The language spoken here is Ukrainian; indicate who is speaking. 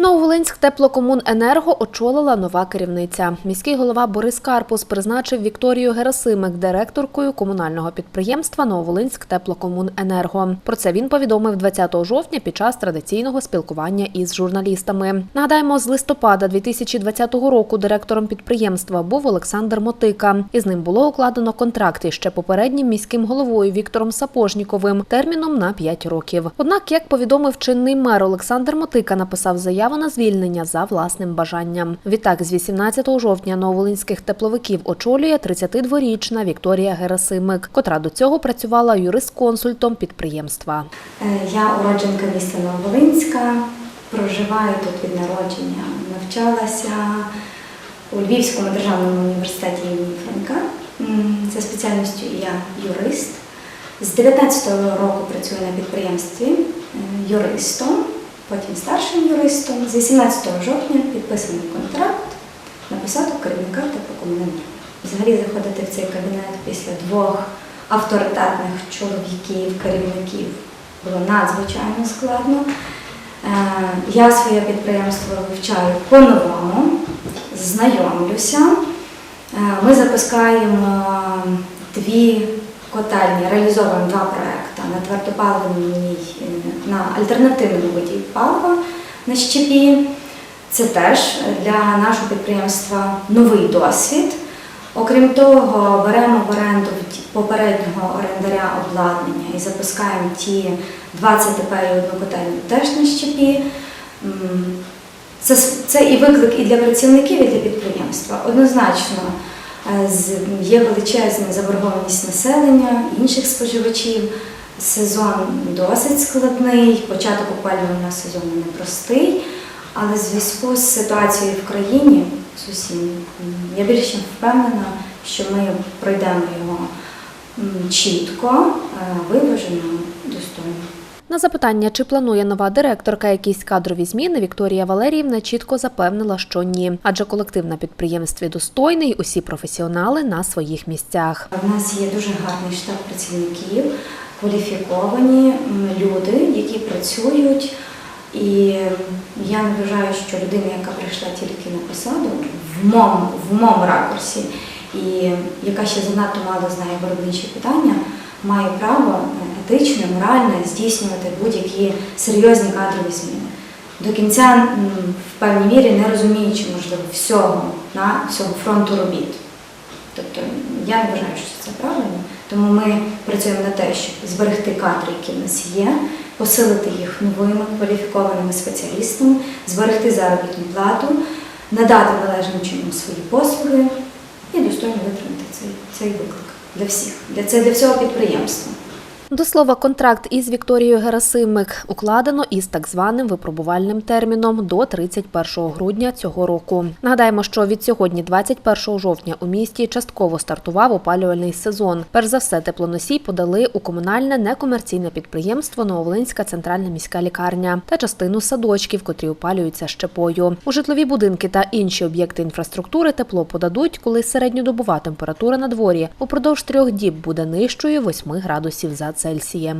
Speaker 1: Нововолинськ теплокомуненерго очолила нова керівниця. Міський голова Борис Карпус призначив Вікторію Герасимик директоркою комунального підприємства Нововолинськ теплокомуненерго. Про це він повідомив 20 жовтня під час традиційного спілкування із журналістами. Нагадаємо, з листопада 2020 року директором підприємства був Олександр Мотика. Із ним було укладено контракт іще попереднім міським головою Віктором Сапожніковим терміном на 5 років. Однак, як повідомив чинний мер Олександр Мотика, написав заяву на звільнення за власним бажанням. Відтак, з 18 жовтня нововолинських тепловиків очолює 32-річна Вікторія Герасимик, котра до цього працювала юрисконсультом підприємства.
Speaker 2: Е, Я уродженка міста Нововолинська, проживаю тут від народження. Навчалася у Львівському державному університеті імені Франка. За спеціальністю я юрист. З 19-го року працюю на підприємстві юристом, потім старшим юристом. З 18 жовтня підписаний контракт на посаду керівника теплокомуненерго. Взагалі заходити в цей кабінет після двох авторитетних чоловіків, керівників було надзвичайно складно. Е, Я своє підприємство вивчаю по-новому, знайомлюся. Е, Ми запускаємо дві котельні, реалізовуємо два проекти на твердопаливній, е, на альтернативному виді палива на щепі. Це теж для нашого підприємства новий досвід. Окрім того, беремо в оренду попереднього орендаря обладнання і запускаємо ті 20 ТП і одну котельню теж на щепі. Це, це і виклик і для працівників, і для підприємства. Однозначно е, є величезна заборгованість населення, інших споживачів. Сезон досить складний, початок опалювального сезону непростий, але в зв'язку з ситуацією в країні з я більш ніж впевнена, що ми пройдемо його чітко, е, виважено, достойно.
Speaker 1: На запитання, чи планує нова директорка якісь кадрові зміни, Вікторія Валеріївна чітко запевнила, що ні, адже колектив на підприємстві достойний, усі професіонали на своїх місцях.
Speaker 2: У нас є дуже гарний штат працівників, кваліфіковані люди, які працюють. І я не вважаю, що людина, яка прийшла тільки на посаду, в моєму, в моєму ракурсі, і яка ще занадто мало знає виробничі питання, має право етично, морально здійснювати будь-які серйозні кадрові зміни. До кінця, в певній мірі, не розуміючи, можливо, всього на всього фронту робіт. Тобто я не вважаю, що це правильно. Тому ми працюємо на те, щоб зберегти кадри, які в нас є, посилити їх новими кваліфікованими спеціалістами, зберегти заробітну плату, надати належним чином свої послуги і достойно витримати цей, цей виклик для всіх. Для це для всього підприємства.
Speaker 1: До слова, контракт із Вікторією Герасимик укладено із так званим випробувальним терміном до 31 грудня цього року. Нагадаємо, що від сьогодні, 21 жовтня, у місті частково стартував опалювальний сезон. Перш за все, теплоносій подали у комунальне некомерційне підприємство Нововолинська центральна міська лікарня та частину садочків, котрі опалюються щепою. У житлові будинки та інші об'єкти інфраструктури тепло подадуть, коли середньодобова температура на дворі упродовж трьох діб буде нижчою 8 градусів за سيلسيوم